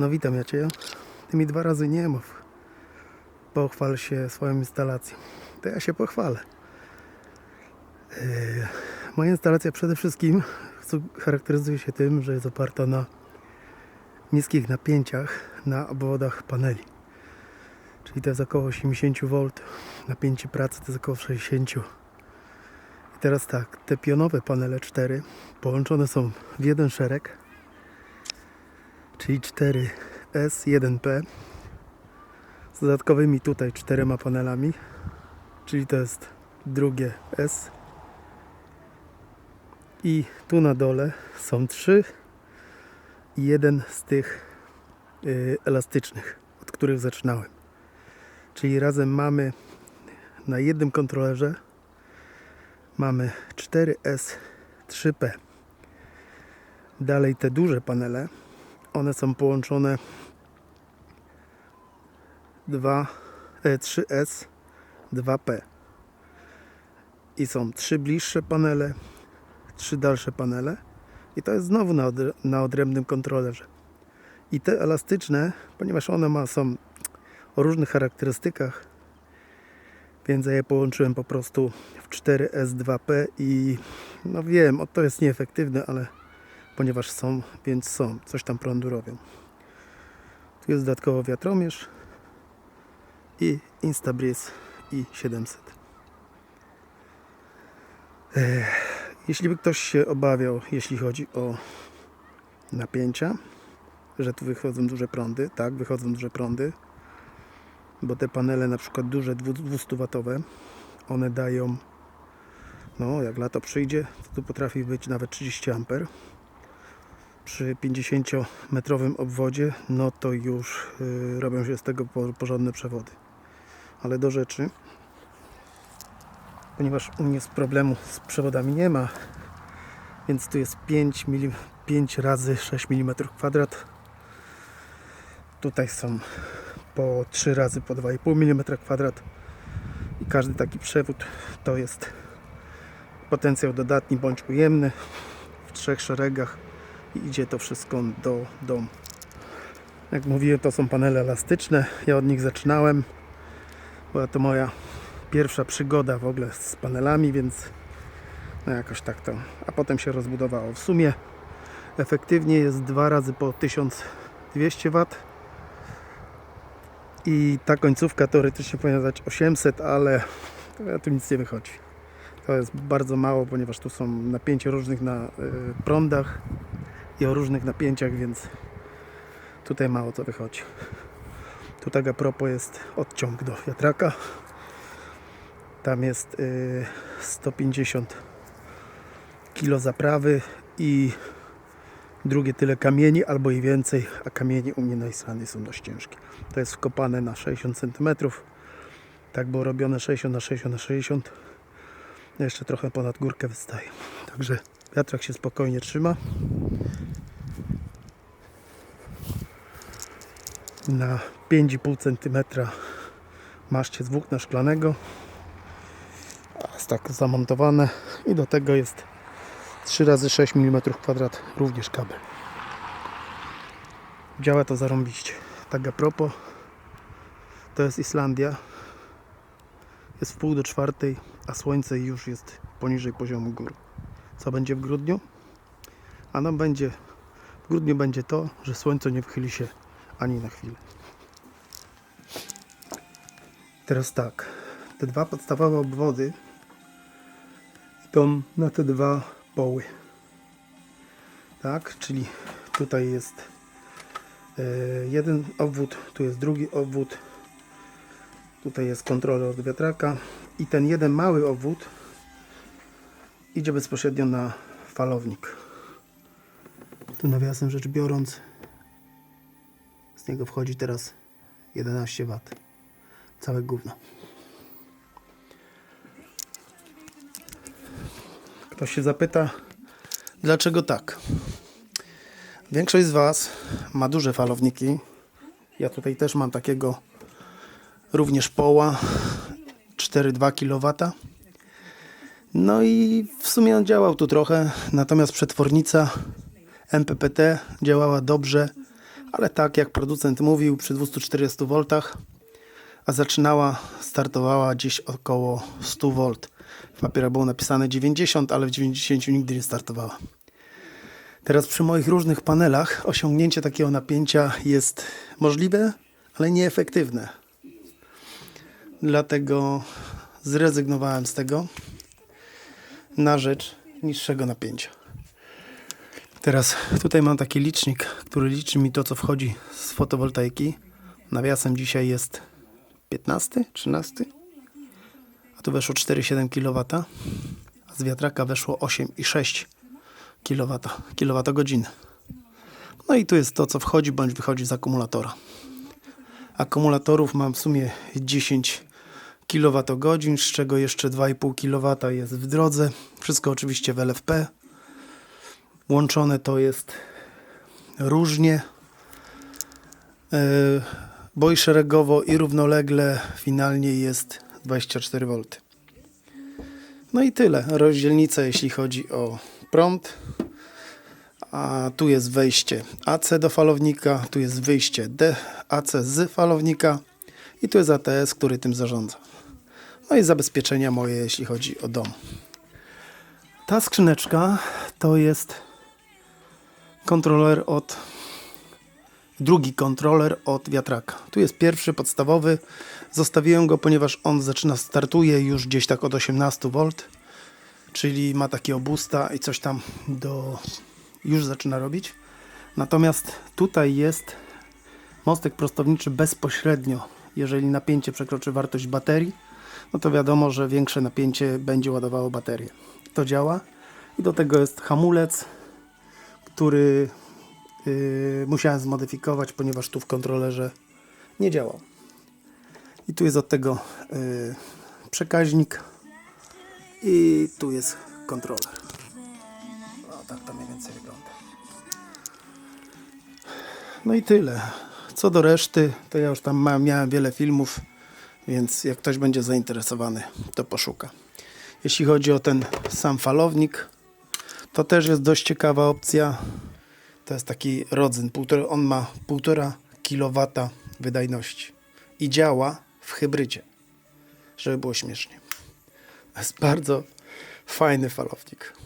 No witam ja Cię. Ty mi dwa razy nie mów. Pochwal się swoją instalacją. To ja się pochwalę. Yy, moja instalacja przede wszystkim charakteryzuje się tym, że jest oparta na niskich napięciach na obwodach paneli. Czyli to jest około 80 V. Napięcie pracy to jest około 60. I teraz tak, te pionowe panele 4 połączone są w jeden szereg czyli 4S1P z dodatkowymi tutaj czterema panelami, czyli to jest drugie S. I tu na dole są trzy i jeden z tych y, elastycznych, od których zaczynałem. Czyli razem mamy na jednym kontrolerze mamy 4S3P. Dalej te duże panele one są połączone. 2, e, 3S 2P i są trzy bliższe panele, trzy dalsze panele. I to jest znowu na, odr- na odrębnym kontrolerze. I te elastyczne, ponieważ one ma, są o różnych charakterystykach, więc ja je połączyłem po prostu w 4S2P i no wiem, to jest nieefektywne, ale ponieważ są, więc są, coś tam prądu robią. Tu jest dodatkowo wiatromierz i Instabreeze i 700. Ech, Jeśli by ktoś się obawiał, jeśli chodzi o napięcia, że tu wychodzą duże prądy, tak, wychodzą duże prądy, bo te panele na przykład duże 200W, one dają, no jak lato przyjdzie, to tu potrafi być nawet 30 amper przy 50-metrowym obwodzie, no to już y, robią się z tego po- porządne przewody. Ale do rzeczy, ponieważ u mnie z problemu z przewodami nie ma, więc tu jest 5, mm, 5 razy 6 mm kwadrat. Tutaj są po 3 razy po 2,5 mm kwadrat i każdy taki przewód to jest potencjał dodatni bądź ujemny w trzech szeregach i idzie to wszystko do domu. Jak mówiłem, to są panele elastyczne. Ja od nich zaczynałem. Była to moja pierwsza przygoda w ogóle z panelami, więc no jakoś tak to. A potem się rozbudowało. W sumie efektywnie jest dwa razy po 1200 W. I ta końcówka teoretycznie powinna dać 800, ale tu nic nie wychodzi. To jest bardzo mało, ponieważ tu są napięcia różnych na y, prądach i o różnych napięciach, więc tutaj mało co wychodzi. Tu tak a propos jest odciąg do wiatraka. Tam jest y, 150 kg zaprawy i drugie tyle kamieni albo i więcej, a kamieni u mnie na Islandii są dość ciężkie. To jest wkopane na 60 cm. Tak było robione 60 na 60 na 60. Jeszcze trochę ponad górkę wystaje. Także wiatrak się spokojnie trzyma. Na 5,5 cm maszcie z włókna szklanego jest tak zamontowane i do tego jest 3 razy 6 mm kwadrat również kabel. Działa to zarąbiście. Tak a propos to jest Islandia. Jest w pół do czwartej a słońce już jest poniżej poziomu gór. Co będzie w grudniu? a nam będzie w grudniu będzie to, że słońce nie wychyli się ani na chwilę. Teraz tak, te dwa podstawowe obwody idą na te dwa poły. Tak, czyli tutaj jest e, jeden obwód, tu jest drugi obwód, tutaj jest kontroler od wiatraka i ten jeden mały obwód idzie bezpośrednio na falownik. Tu nawiasem rzecz biorąc niego wchodzi teraz 11 W. Całe gówno. Ktoś się zapyta, dlaczego tak? Większość z Was ma duże falowniki. Ja tutaj też mam takiego również poła 4,2 kW. No i w sumie on działał tu trochę, natomiast przetwornica MPPT działała dobrze ale tak jak producent mówił, przy 240 V, a zaczynała, startowała gdzieś około 100 V. W papierach było napisane 90, ale w 90 nigdy nie startowała. Teraz przy moich różnych panelach osiągnięcie takiego napięcia jest możliwe, ale nieefektywne. Dlatego zrezygnowałem z tego na rzecz niższego napięcia. Teraz tutaj mam taki licznik, który liczy mi to, co wchodzi z fotowoltaiki. Nawiasem dzisiaj jest 15, 13, a tu weszło 4,7 kW, a z wiatraka weszło 8,6 kW, kWh. No i tu jest to, co wchodzi bądź wychodzi z akumulatora. Akumulatorów mam w sumie 10 kWh, z czego jeszcze 2,5 kW jest w drodze. Wszystko oczywiście w LFP. Łączone to jest różnie, yy, bo i szeregowo i równolegle finalnie jest 24 V. No i tyle. Rozdzielnica jeśli chodzi o prąd. A tu jest wejście AC do falownika, tu jest wyjście D, AC z falownika i tu jest ATS, który tym zarządza. No i zabezpieczenia moje, jeśli chodzi o dom. Ta skrzyneczka to jest kontroler od drugi kontroler od wiatraka. Tu jest pierwszy, podstawowy. Zostawiłem go, ponieważ on zaczyna, startuje już gdzieś tak od 18 V, czyli ma takiego boosta i coś tam do już zaczyna robić. Natomiast tutaj jest mostek prostowniczy bezpośrednio. Jeżeli napięcie przekroczy wartość baterii, no to wiadomo, że większe napięcie będzie ładowało baterię. To działa. I do tego jest hamulec, który yy, musiałem zmodyfikować, ponieważ tu w kontrolerze nie działał. I tu jest od tego yy, przekaźnik i tu jest kontroler. O, tak to mniej więcej wygląda. No i tyle. Co do reszty, to ja już tam ma, miałem wiele filmów, więc jak ktoś będzie zainteresowany, to poszuka. Jeśli chodzi o ten sam falownik, to też jest dość ciekawa opcja. To jest taki rodzyn, półtora, on ma 1,5 kW wydajności i działa w hybrydzie, żeby było śmiesznie. To jest bardzo fajny falownik.